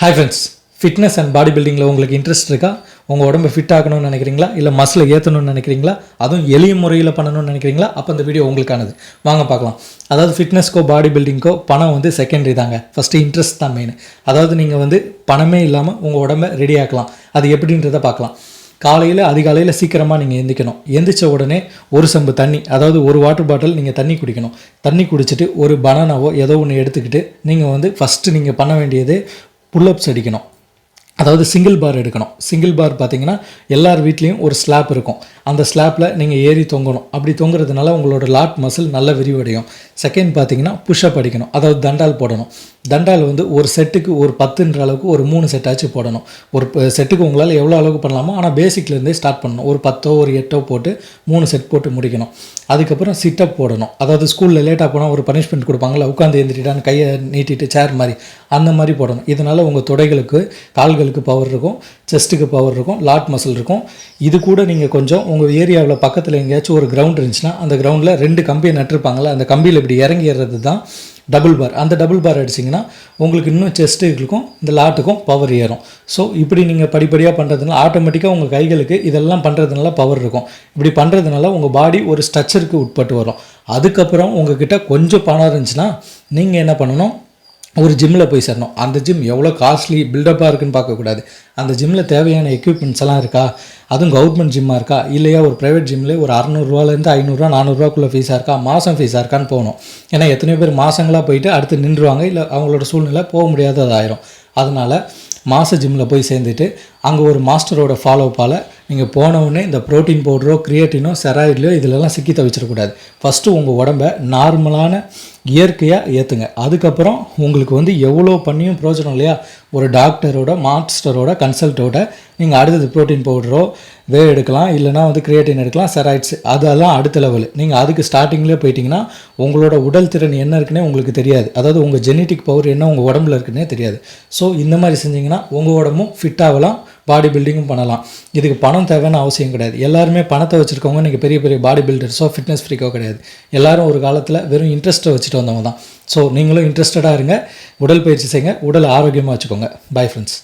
Hi friends fitness and body பில்டிங்கில் உங்களுக்கு interest இருக்கா? உங்கள் உடம்பு ஃபிட் ஆகணும்னு நினைக்கிறீங்களா? இல்லை மசில் ஏற்றணும்னு நினைக்கிறீங்களா? அதுவும் எளிய முறையில் பண்ணணும்னு நினைக்கிறீங்களா? அப்போ இந்த வீடியோ உங்களுக்கானது. வாங்க பார்க்கலாம். அதாவது ஃபிட்னஸ்க்கோ பாடி பில்டிங்க்கோ பணம் வந்து செகண்டரி தாங்க. ஃபஸ்ட்டு இன்ட்ரெஸ்ட் தான் மெயின் அதாவது நீங்கள் வந்து பணமே இல்லாமல் உங்கள் உடம்பை ரெடி ஆக்கலாம். அது எப்படின்றத பார்க்கலாம். காலையில் அதிகாலையில் சீக்கிரமாக நீங்கள் எந்திக்கணும். எந்திரிச்ச உடனே ஒரு சம்பு தண்ணி அதாவது ஒரு வாட்டர் பாட்டில் நீங்கள் தண்ணி குடிக்கணும். தண்ணி குடிச்சிட்டு ஒரு பனானாவோ ஏதோ ஒன்று எடுத்துக்கிட்டு நீங்கள் வந்து ஃபஸ்ட்டு நீங்கள் பண்ண வேண்டியது புல்லப்ஸ் அடிக்கணும் அதாவது சிங்கிள் பார் எடுக்கணும். சிங்கிள் பார் பார்த்தீங்கன்னா எல்லார் வீட்லேயும் ஒரு ஸ்லாப் இருக்கும். அந்த ஸ்லாப்பில் நீங்கள் ஏறி தொங்கணும். அப்படி தொங்குறதுனால உங்களோட லாட் மசில் நல்ல விரிவடையும். செகண்ட் பார்த்தீங்கன்னா புஷ்அப் அடிக்கணும். அதாவது தண்டால் போடணும். தண்டால் வந்து ஒரு செட்டுக்கு ஒரு பத்துன்ற அளவுக்கு ஒரு மூணு செட்டாச்சும் போடணும். ஒரு செட்டுக்கு உங்களால் எவ்வளோ அளவுக்கு பண்ணலாமோ ஆனால் பேசிக்லேருந்தே ஸ்டார்ட் பண்ணணும். ஒரு பத்தோ ஒரு எட்டோ போட்டு மூணு செட் போட்டு முடிக்கணும். அதுக்கப்புறம் சிட்டப் போடணும். அதாவது ஸ்கூலில் லேட்டாக போனால் ஒரு பனிஷ்மெண்ட் கொடுப்பாங்கள உட்காந்து எழுந்திரிட்டான்னு கையை நீட்டிட்டு சேர் மாதிரி அந்த மாதிரி போடணும். இதனால் உங்கள் தொடைகளுக்கு கால்களுக்கு பவர் இருக்கும் செஸ்ட்டுக்கு பவர் இருக்கும் லாட் மசில் இருக்கும். இது கூட நீங்கள் கொஞ்சம் உங்கள் ஏரியாவில் பக்கத்தில் எங்கேயாச்சும் ஒரு கிரவுண்ட் இருந்துச்சுன்னா அந்த கிரவுண்டில் ரெண்டு கம்பியை நட்டிருப்பாங்கல்ல அந்த கம்பியில் இப்படி இறங்கிடுறது தான் டபுள் பார் அந்த டபுள் பார் அடிச்சிங்கன்னா உங்களுக்கு இன்னும் செஸ்ட்டுக்கும் இந்த லாட்டுக்கும் பவர் ஏறும். ஸோ இப்படி நீங்கள் படிப்படியாக பண்ணுறதுனால ஆட்டோமேட்டிக்காக உங்கள் கைகளுக்கு இதெல்லாம் பண்ணுறதுனால பவர் இருக்கும். இப்படி பண்ணுறதுனால உங்கள் பாடி ஒரு ஸ்ட்ரக்சருக்கு உட்பட்டு வரும். அதுக்கப்புறம் உங்ககிட்ட கொஞ்சம் பணம் இருந்துச்சுன்னா நீங்கள் என்ன பண்ணணும்? ஒரு ஜிம்மில் போய் சேரணும். அந்த ஜிம் எவ்வளோ காஸ்ட்லி பில்டப்பாக இருக்குன்னு பார்க்கக்கூடாது. அந்த ஜிம்மில் தேவையான எக்யூப்மெண்ட்ஸ் எல்லாம் இருக்கா? அதுவும் கவர்மெண்ட் ஜிம்மாக இருக்கா? இல்லையா ஒரு ப்ரைவேட் ஜிம்மில் ஒரு அறநூறுவாலேருந்து ஐநூறுரூவா நானூறுரூவாக்குள்ளே ஃபீஸாக இருக்கா? மாதம் ஃபீஸாக இருக்கான்னு போகணும். ஏன்னா எத்தனையோ பேர் மாதங்களாக போயிட்டு அடுத்து நின்றுவாங்க இல்லை அவங்களோட சூழ்நிலை போக முடியாததாயிரும். அதனால் மாத ஜிம்மில் போய் சேர்ந்துட்டு அங்கே ஒரு மாஸ்டரோட ஃபாலோப்பால் நீங்கள் போனவுடனே இந்த ப்ரோட்டீன் பவுடரோ கிரியேட்டினோ செராய்ட்லையோ இதிலெல்லாம் சிக்கி தவிச்சிடக்கூடாது. ஃபஸ்ட்டு உங்கள் உடம்ப நார்மலான இயற்கையாக ஏற்றுங்க அதுக்கப்புறம் உங்களுக்கு வந்து எவ்வளோ பண்ணியும் பிரயோஜனம் இல்லையா? ஒரு டாக்டரோட மாஸ்டரோட கன்சல்ட்டோட நீங்கள் அடுத்தது ப்ரோட்டீன் பவுடரோ வே எடுக்கலாம். இல்லைனா வந்து கிரியேட்டின் எடுக்கலாம் செராய்ட்ஸ் அதெல்லாம் அடுத்த லெவல் நீங்கள் அதுக்கு ஸ்டார்டிங்லேயே போயிட்டீங்கன்னா உங்களோட உடல் திறன் என்ன இருக்குன்னே உங்களுக்கு தெரியாது. அதாவது உங்கள் ஜெனட்டிக் பவர் என்ன உங்கள் உடம்புல இருக்குன்னே தெரியாது. ஸோ இந்த மாதிரி செஞ்சிங்கன்னா உங்கள் உடம்பும் ஃபிட் ஆகலாம். பாடி பில்டிங்கும் பண்ணலாம். இதுக்கு பணம் தேவைன்னு அவசியம் கிடையாது. எல்லாருமே பணத்தை வச்சுருக்கவங்க நீங்கள் பெரிய பெரிய பாடி பில்டர்ஸோ ஃபிட்னஸ் ஃப்ரீக்கோ கிடையாது. எல்லாரும் ஒரு காலத்தில் வெறும் இன்ட்ரெஸ்ட்டை வச்சுட்டு வந்தவங்க தான். ஸோ நீங்களும் இன்ட்ரெஸ்டடாக இருங்க. உடல் பயிற்சி செய்யுங்க. உடல் ஆரோக்கியமாக வச்சுக்கோங்க. Bye friends